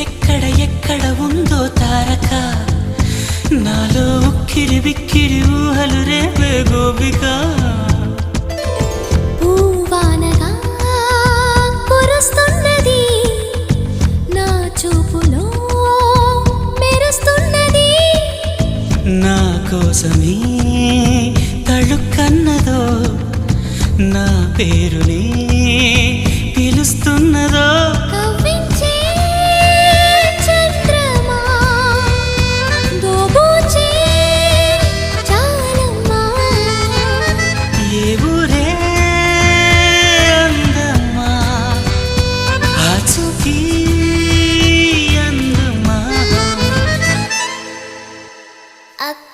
ఎక్కడ ఎక్కడ ఉందో తారక? నాలో ఉక్కిరి బిక్కిరి ఊహలు రేపే గోపిక. కురుస్తున్నది నా చూపులో నా నా పేరుని పిలుస్తున్నదో. ak